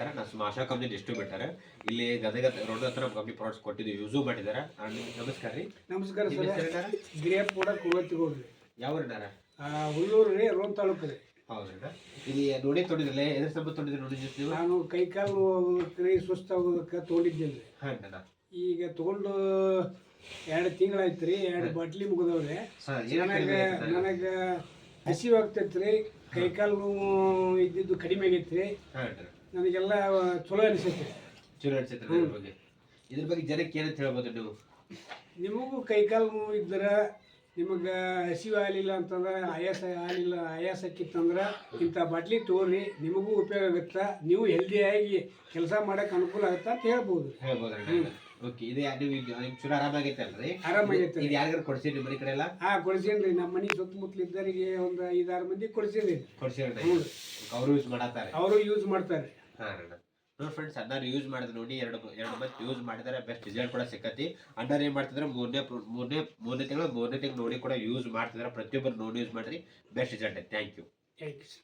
ನಮಸ್ಕಾರ ನಾನು ಆಶಾ company distributor ಇಲ್ಲಿ ಗದಗ ರೋಡ್ ಹತ್ರ ಕಂಪ್ನಿ ಪ್ರಾಡಕ್ಟ್ಸ್ ಕೊಟ್ಟಿದ್ದೀವಿ. ಯೂಸು ಮಾಡಿದ್ದಾರೆ. ನಮಸ್ಕಾರ ರೀ. ನಮಸ್ಕಾರ ಸರ್? ಗಿರಿಯಪ್ಪ ಕೂಡ ಕುವತ್ತಿಗೌಡ್ರಿ ಯಾವ ಊರಿನಾರ ಹುಲ್ಲೂರು ರೀ ರೋನ್ ತಾಲೂಕು ರೀ. ಇಲ್ಲಿ ನೋಡಿ ತೊಡಿದ್ರಲ್ಲ ಎದ್ರ ಸಂಬಂಧ ತೊಡಿದ್ರಿ ನೋಡಿ ನೀವು? ನಾನು ಕೈ ಕಾಲು ಕೈ ಸುಸ್ತಾಗೋದಕ್ಕೆ ತೊಗೊಂಡಿದ್ದೇನೆ ಹಾಂ ಈಗ ತಗೊಂಡು ಎರಡು ತಿಂಗಳಾಯ್ತು ರೀ ಎರಡು ಬಾಟ್ಲಿ ಮುಗಿದವ್ರೆ. ನನಗೆ ನನಗೆ ಹಸಿವಾಗ್ತೈತ್ರಿ ಕೈ ಕಾಲು ಇದ್ದಿದ್ದು ಕಡಿಮೆ ಆಗೈತ್ರಿ ನನಗೆಲ್ಲ ಚಲೋ ಅನಿಸುತ್ತೆ. ಚಲೋ ಅನಿಸುತ್ತೆ ಇದ್ರ ಬಗ್ಗೆ. ಇದ್ರ ಬಗ್ಗೆ ಜನಕ್ಕೆ ಏನಂತ ಹೇಳ್ಬೋದು ನೀವು? ನಿಮಗೂ ಕೈ ಕಾಲು ನೋವು ಇದ್ರೆ ನಿಮಗೆ ಹಸಿವು ಆಗಲಿಲ್ಲ ಅಂತಂದ್ರೆ ಆಯಾಸ ಆಗಲಿಲ್ಲ ಆಯಾಸಕ್ಕಿತ್ತಂದ್ರೆ ಇಂಥ ಬಾಟ್ಲಿ ತೋರಿ ನಿಮಗೂ ಉಪಯೋಗ ಆಗುತ್ತೆ? ನೀವು ಹೆಲ್ದಿಯಾಗಿ ಕೆಲಸ ಮಾಡಕ್ಕೆ ಅನುಕೂಲ ಆಗುತ್ತೆ ಅಂತ ಹೇಳ್ಬೋದು. ಹೇಳ್ಬೋದು ಓಕೆ ಇದು ನೀವು ಇದು ನಿಮ್ ಚಲೋ ಆರಾಮಾಗೈತೆ ಅಲ್ರಿ? ಆರಾಮಾಗೈತೆ ಇದು ಯಾರಿಗಾರು ಕೊಡ್ಸಿರಿ ನಿಮ್ಮ ಮನೆ ಕಡೆ ಎಲ್ಲ? ಹಾಂ ಕೊಡ್ಸೇನ್ರಿ. ನಮ್ಮ ಮನೆ ಸುತ್ತಮುತ್ತಲು ಇದ್ದವರಿಗೆ ಒಂದು ಐದಾರು ಮಂದಿ ಕೊಡ್ಸೇನಿ ಕೊಡ್ಸಿರಿ ಹ್ಞೂ ಅವರು ಯೂಸ್ ಮಾಡತ್ತಾರೆ. ಅವರು ಯೂಸ್ ಮಾಡ್ತಾರೆ. ಹಾಂ ಅಣ್ಣ. ನೋಡಿ ಫ್ರೆಂಡ್ಸ್ ಅಣ್ಣಾರು ಯೂಸ್ ಮಾಡಿದ್ರೆ ನೋಡಿ ಎರಡು ಎರಡು ಮಂತ್ ಯೂಸ್ ಮಾಡಿದರೆ ಬೆಸ್ಟ್ ರಿಸಲ್ಟ್ ಕೂಡ ಸಿಕ್ಕತಿ. ಅಣ್ಣಾರು ಏನು ಮಾಡ್ತಿದ್ರೆ ಮೂರನೇ ಮೂರನೇ ಮೂರನೇ ತಿಂಗಳು ಮೂರನೇ ತಿಂಗಳು ನೋಡಿ ಕೂಡ ಯೂಸ್ ಮಾಡ್ತಿದ್ರೆ. ಪ್ರತಿಯೊಬ್ಬರು ನೋಡಿ ಯೂಸ್ ಮಾಡಿರಿ best result thank you thanks